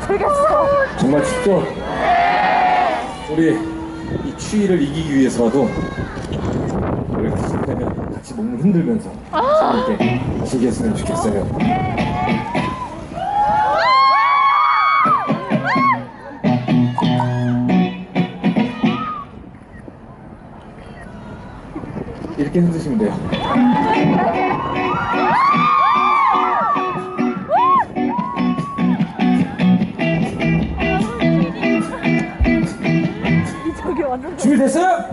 되겠어. 정말 춥죠? 우리 이 추위를 이기기 위해서라도 이렇게 시작되면 같이 몸을 흔들면서 재밌게 즐겼으면 좋겠어요. 이렇게 흔드시면 돼요. 준비됐어요?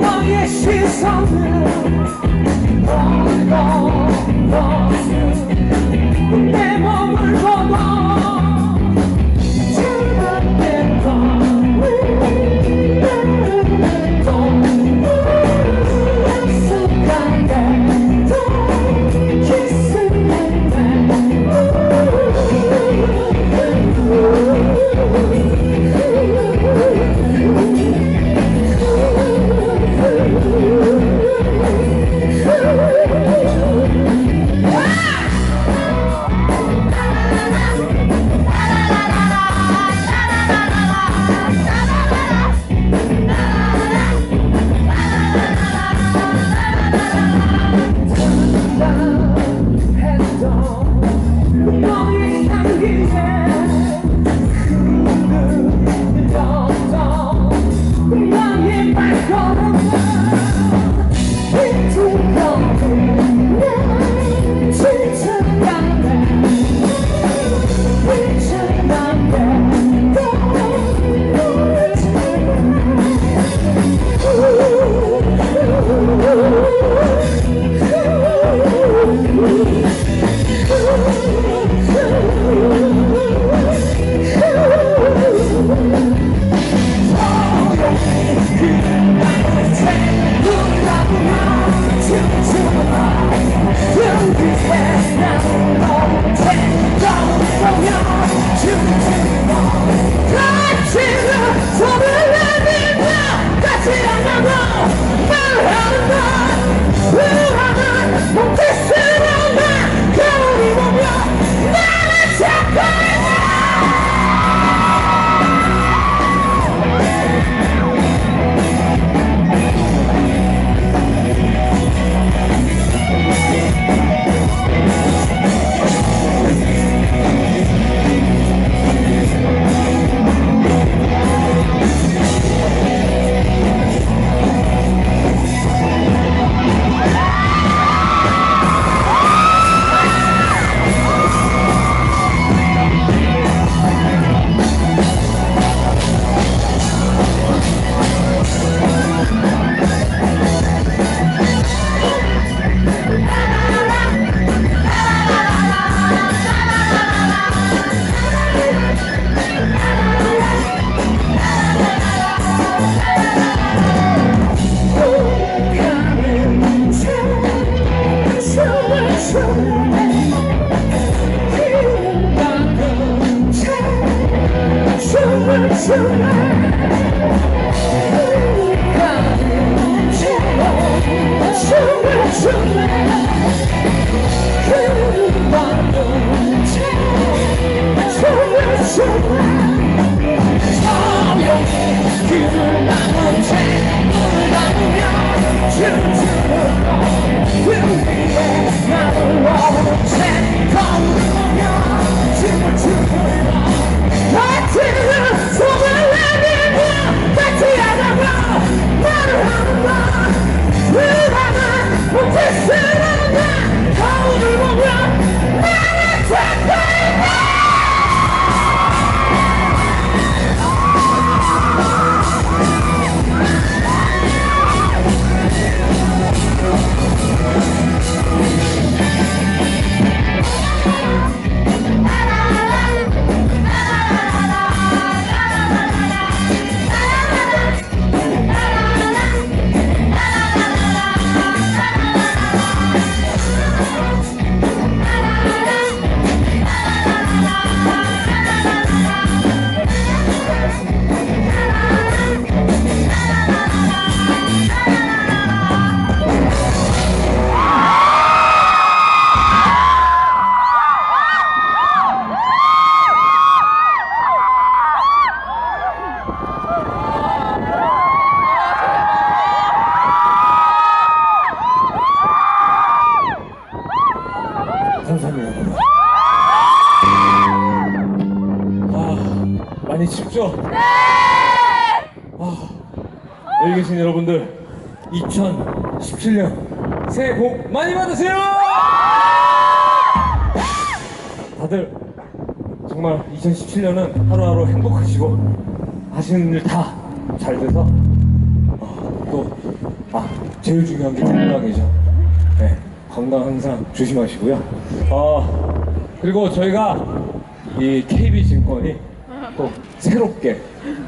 너의 시 you, I pretend 여기 계신 여러분들 2017년 새해 복 많이 받으세요! 다들 정말 2017년은 하루하루 행복하시고 하시는 일 다 잘 돼서 어, 또 아, 제일 중요한 게 건강이죠. 네, 건강 항상 조심하시고요. 어, 그리고 저희가 이 KB증권이 또 새롭게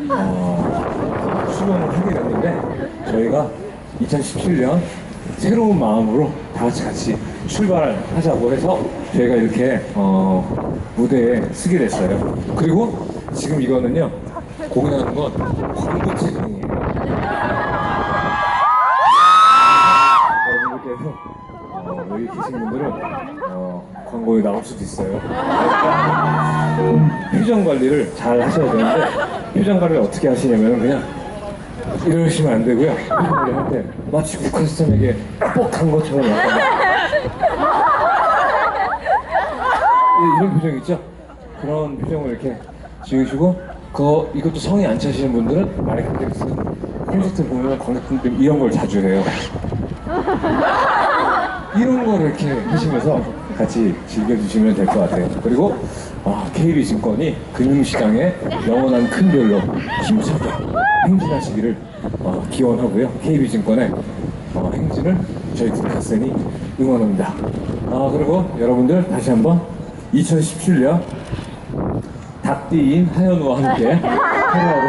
어, 수령을 하게 됐는데 저희가 2017년 새로운 마음으로 다 같이 같이 출발하자고 해서 저희가 이렇게 어, 무대에 쓰게 됐어요. 그리고 지금 이거는요 공연하는 건 광고 촬영이에요. 여러분들께서 어, 여기 계신 분들은 어, 광고에 나올 수도 있어요. 표정 관리를 잘 하셔야 되는데 표정 관리를 어떻게 하시냐면 그냥 이러시면 안 되고요. 때 마치 국카스턴에게 뻑한 것처럼 약간 이- 이런 표정 있죠? 그런 표정을 이렇게 지으시고 그거 이것도 성이 안 차시는 분들은 잭슨 콘서트 보면 관객분들 이런 걸 자주 해요. 이런 거를 이렇게 하시면서 같이 즐겨주시면 될 것 같아요. 그리고 아, KB증권이 금융시장의 영원한 큰 별로 힘차게 행진하시기를 어, 기원하고요. KB증권의 어, 행진을 저희 국카센이 응원합니다. 아, 그리고 여러분들 다시 한번 2017년 닭띠인 하현우와 함께 하루하루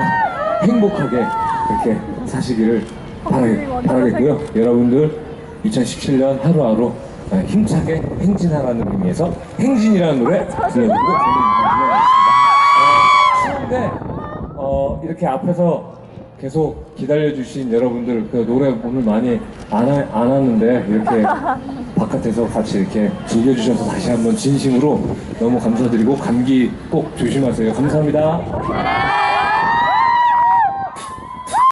행복하게 이렇게 사시기를 바라, 바라겠고요. 여러분들 2017년 하루하루 어, 힘차게 행진하라는 의미에서 행진이라는 노래 들려드리고 추운데 어, 이렇게 앞에서 계속 기다려주신 여러분들 그 노래 오늘 많이 안, 하, 안 하는데 이렇게 바깥에서 같이 이렇게 즐겨주셔서 다시 한번 진심으로 너무 감사드리고 감기 꼭 조심하세요. 감사합니다.